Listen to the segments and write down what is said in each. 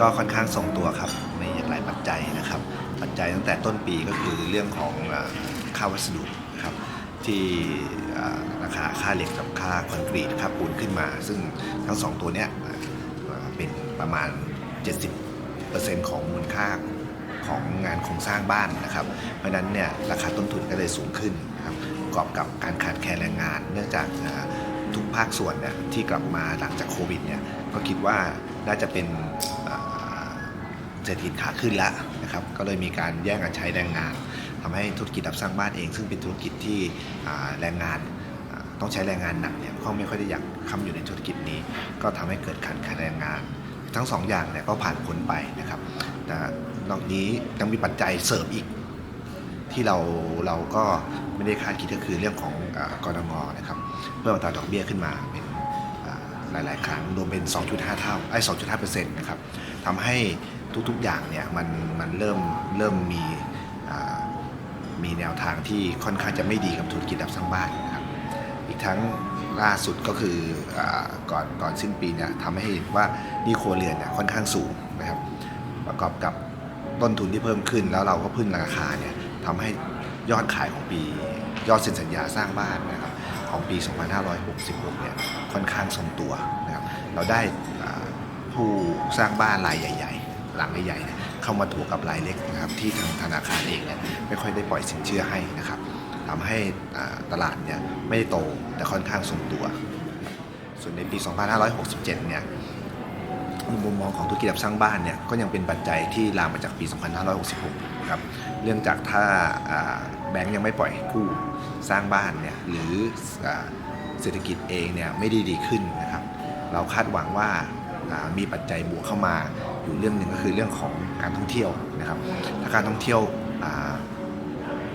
ก็ค่อนข้างทรงตัวครับในหลายปัจจัยนะครับ ปัจจัยตั้งแต่ต้นปีก็คือเรื่องของค่าวัสดุนะครับที่ราคาค่าเหล็กกับค่าคอนกรีตค่าปูนขึ้นมา ซึ่งทั้งสองตัวเนี้ยเป็นประมาณ 70%ของมูลค่าของงานโครงสร้างบ้านนะครับ เพราะนั้นเนี่ยราคาต้นทุนก็เลยสูงขึ้นนะครับประกอบกับการขาดแคลนแรงงาน เนื่องจากทุกภาคส่วนเนี่ยที่กลับมาหลังจากโควิดเนี่ยก็คิดว่าน่าจะเป็น เศรษฐกิจขาขึ้นแล้วนะครับก็เลยมีการแย่งกันใช้แรงงานทำให้ธุรกิจรับสร้างบ้านเอง ซึ่งเป็นธุรกิจที่แรงงานต้องใช้แรงงานหนักเนี่ยเขาไม่ค่อยได้อยากเข้ามอยู่ในธุรกิจนี้ ก็ทำให้เกิดการขาดแรงงาน ทั้งสองอย่างเนี่ยก็ผ่านพ้นไปนะครับแต่นอกนี้ยังมีปัจจัยเสริมอีกที่เราเราก็ไม่ได้คาดคิดก็คือเรื่องของอกรงนะครับเพิ่มอัตราดอกเบี้ยขึ้นมาเป็นอ่าหลาย ๆ ครั้งรวมเป็น 2.5 เท่าไอ้2.5เปอร์เซ็นต์นะครับทำให้ ทุกๆอย่างเนี่ยมันมันเริ่มเริ่มมีมีแนวทางที่ค่อนข้างจะไม่ดีกับธุรกิจรับสร้างบ้านนะครับอีกทั้งล่าสุดก็คืออก่อนก่อนสิ้นปีเนี่ยทำให้เห็นว่านี้ครัวเรือนเนี่ยค่อนข้างสูงนะครับ ประกอบกับต้นทุนที่เพิ่มขึ้น แล้วเราก็พึ่งราคาเนี่ยทำให้ยอดขายของปียอดเซ็นสัญญาสร้างบ้านนะครับของปี 2566 เนี่ยค่อนข้างทรงตัวนะครับเราได้ผู้สร้างบ้านรายใหญ่ หลังใหญ่ๆเข้ามาถูกกับรายเล็กนะครับที่ทางธนาคารเองเนี่ยไม่ค่อยได้ปล่อยสินเชื่อให้นะครับทำให้ตลาดเนี่ยไม่ได้โตแต่ค่อนข้างทรงตัว ส่วนในปี 2567 เนี่ยมุมมองของธุรกิจรับสร้างบ้านเนี่ยก็ยังเป็นปัจจัยที่ลามมาจากปี 2566 นะครับ เรื่องจากถ้าแบงก์ยังไม่ปล่อยให้กู้สร้างบ้านเนี่ยหรืออเศรษฐกิจเองเนี่ยไม่ได้ดีขึ้นนะครับ เราคาดหวังว่ามีปัจจัยบวกเข้ามา อยู่เรื่องหนึ่งก็คือเรื่องของการท่องเที่ยวนะครับ ถ้าการท่องเที่ยวอ่า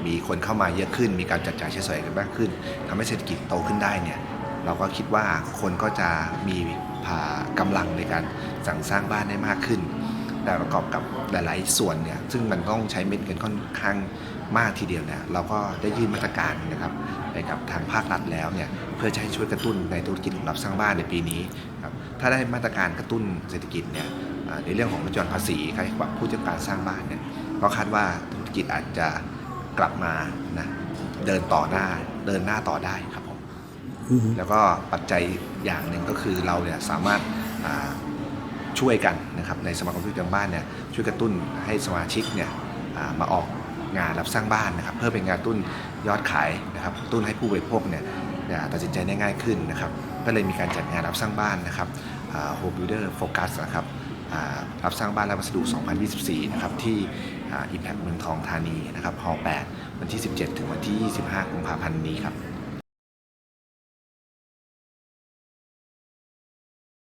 มีคนเข้ามาเยอะขึ้น มีการจัดจ่ายใช้สอยกันมากขึ้นทำให้เศรษฐกิจโตขึ้นได้เนี่ยเราก็คิดว่าคนก็จะมีพากำลังในการสั่งสร้างบ้านได้มากขึ้น แต่ประกอบกับหลาย ๆ ส่วนเนี่ยซึ่งมันต้องใช้เม็ดเงินค่อนข้างมากทีเดียวเนี่ยเราก็ได้ยื่นมาตรการนะครับไปกับทางภาครัฐแล้วเนี่ยเพื่อจะให้ช่วยกระตุ้นในธุรกิจรับสร้างบ้านในปีนี้ครับถ้าได้มาตรการกระตุ้นเศรษฐกิจเนี่ยอ่า ในเรื่องของลดหย่อนภาษีค่าใช้จ่ายผู้จัดการสร้างบ้านเนี่ยก็คาดว่าธุรกิจอาจจะกลับมานะเดินต่อหน้าเดินหน้าต่อได้ครับผมแล้วก็ปัจจัยอย่างหนึ่งก็คือเราเนี่ยสามารถอ่าช่วยกันนะครับในสมาคมธุรกิจบ้านเนี่ยช่วยกระตุ้นให้สมาชิกเนี่ยอ่ามาออกงานรับสร้างบ้านนะครับเพื่อเป็นงานตุ้นยอดขายนะครับตุ้นให้ผู้บริโภคเนี่ยอ่าตัดสินใจได้ง่ายขึ้นนะครับก็เลยมีการจัดงานรับสร้างบ้านนะครับโฮมบิลเดอร์โฟกัสนะครับอ่า รับสร้างบ้านและวัสดุ 2024 นะครับที่อิมแพคเมืองทองธานีนะครับฮอล8วันที่ 17 ถึงวันที่ 25 กุมภาพันธ์นี้ครับ